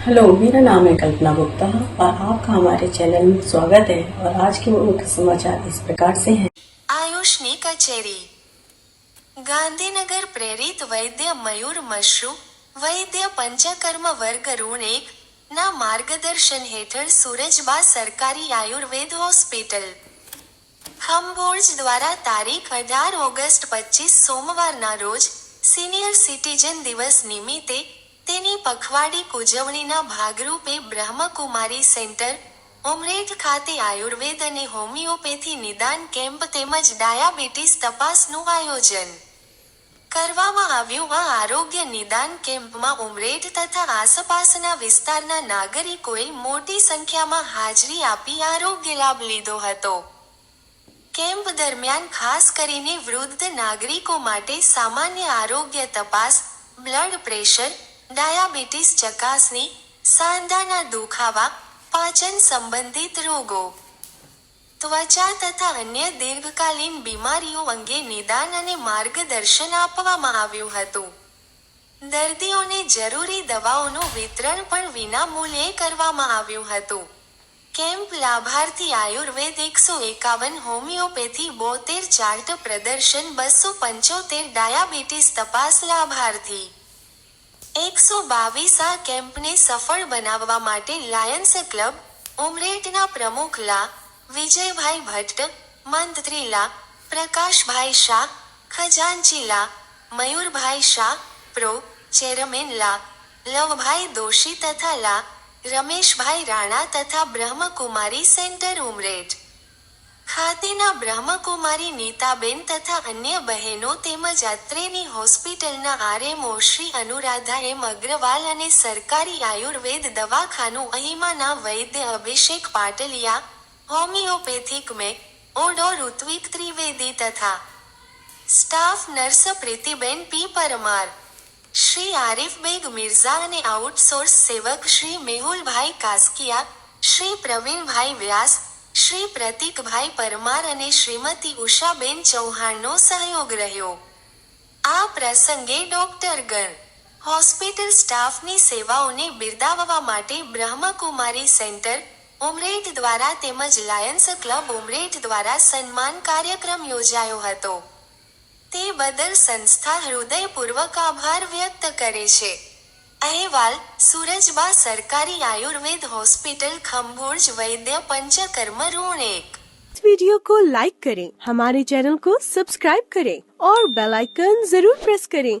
Hello मेरा नाम है कल्पना गुप्ता और आपका हमारे चैनल में स्वागत है और आज के मुख्य समाचार इस प्रकार से हैं આયુષની કચેરી ગાંધીનગર પ્રેરિત વૈદ્ય મયુર મશરૂ વૈદ્ય પંચકર્મ વર્ગ ઋણ એક ના માર્ગદર્શન હેઠળ સુરજબા સરકારી આયુર્વેદ હોસ્પિટલ ખંભોળ દ્વારા તારીખ અઢાર ઓગસ્ટ પચીસ સોમવારના રોજ સિનિયર સિટીઝન દિવસ નિમિત્તે તેની પખવાડી ઉજવણીના ભાગરૂપે બ્રહ્મકુમારી સેન્ટર, ઉમરેઠ ખાતે આયુર્વેદ અને હોમિયોપેથી નિદાન કેમ્પ તેમજ ડાયાબિટીસ તપાસનું આયોજન કરવામાં આવ્યું. આ આરોગ્ય નિદાન કેમ્પમાં ઉમરેઠ તથા આસપાસના વિસ્તારના નાગરિકોએ મોટી સંખ્યામાં હાજરી આપી આરોગ્ય લાભ લીધો હતો. કેમ્પ દરમિયાન ખાસ કરીને વૃદ્ધ નાગરિકો માટે સામાન્ય આરોગ્ય તપાસ, બ્લડ પ્રેશર ડાયાબિટીસ ચકાસણી, સાંધાના દુખાવા, પાચન સંબંધિત રોગો. ત્વચા તથા અન્ય દીર્ઘકાલીન બીમારીઓ અંગે નિદાન અને માર્ગદર્શન આપવામાં આવ્યું હતું. દર્દીઓને જરૂરી દવાઓનું વિતરણ પણ વિનામૂલ્યે કરવામાં આવ્યું હતું. કેમ્પ લાભાર્થી આયુર્વેદ એકસો એકાવન હોમિયોપેથી બોતેર ચાર્ટ પ્રદર્શન બસો પંચોતેર ડાયાબિટીસ તપાસ લાભાર્થી. એકસો બાવીસ આ કેમ્પને સફળ બનાવવા માટે લાયન્સ ક્લબ ઉમરેટના પ્રમુખ લા, વિજયભાઈ ભટ્ટ, મંત્રી લા, પ્રકાશભાઈ શાહ, ખજાનચી લા, મયુરભાઈ શાહ, પ્રો, ચેરમેન લા, લવભાઈ દોશી તથા લા, રમેશભાઈ રાણા તથા બ્રહ્મકુમારી સેન્ટર ઉમરેઠ. ખાતેના બ્રહ્મકુમારી નીતાબેન તથા અન્ય બહેનો તેમજ અત્રેની હોસ્પિટલના આરએમઓ શ્રી અનુરાધા એમ અગ્રવાલ અને સરકારી આયુર્વેદ દવાખાનું અહીમાના વૈદ્ય અભિષેક પાટલિયા, હોમિયોપેથિક મે ઓડો ઋત્વિક ત્રિવેદી તથા staff nurse Pritiben P Parmar, Shri Arif Baig Mirza અને આઉટસોર્સ સેવક શ્રી મેહુલભાઈ કાસ્કિયા, શ્રી પ્રવીણભાઈ વ્યાસ શ્રી પ્રતિકભાઈ પરમાર અને શ્રીમતી ઉષાબેન ચૌહાણનો સહયોગ રહ્યો. આ પ્રસંગે ડોક્ટર ગણ હોસ્પિટલ સ્ટાફની સેવાઓને બિરદાવવા માટે બ્રહ્મકુમારી સેન્ટર ઉમરેઠ દ્વારા તેમજ લાયન્સ ક્લબ ઉમરેઠ દ્વારા સન્માન કાર્યક્રમ યોજાયો હતો. તે બદલ સંસ્થા હૃદયપૂર્વક આભાર વ્યક્ત કરે છે. અહેવાલ સુરજબા સરકારી આયુર્વેદ હોસ્પિટલ ખંભોજ વૈદ્ય पंचकर्म ऋण एक इस वीडियो को लाइक करें हमारे चैनल को सब्सक्राइब करें और बेल आइकन जरूर प्रेस करें